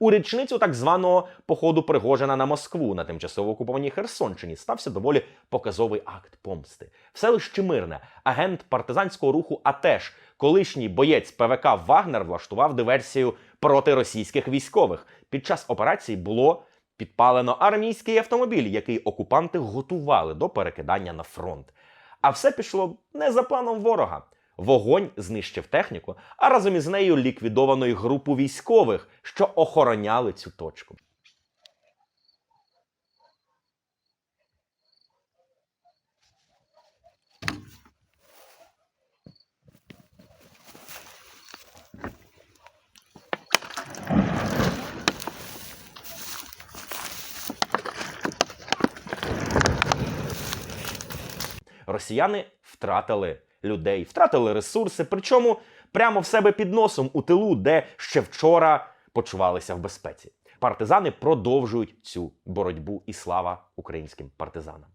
у річницю так званого походу Пригожина на Москву на тимчасово окупованій Херсонщині стався доволі показовий акт помсти. В селищі Мирне агент партизанського руху АТЕШ, колишній боєць ПВК Вагнер, влаштував диверсію проти російських військових. Під час операції було підпалено армійський автомобіль, який окупанти готували до перекидання на фронт. А все пішло не за планом ворога. Вогонь знищив техніку, а разом із нею ліквідовано й групу військових, що охороняли цю точку. Росіяни втратили людей, втратили ресурси, причому прямо в себе під носом у тилу, де ще вчора почувалися в безпеці. Партизани продовжують цю боротьбу і слава українським партизанам.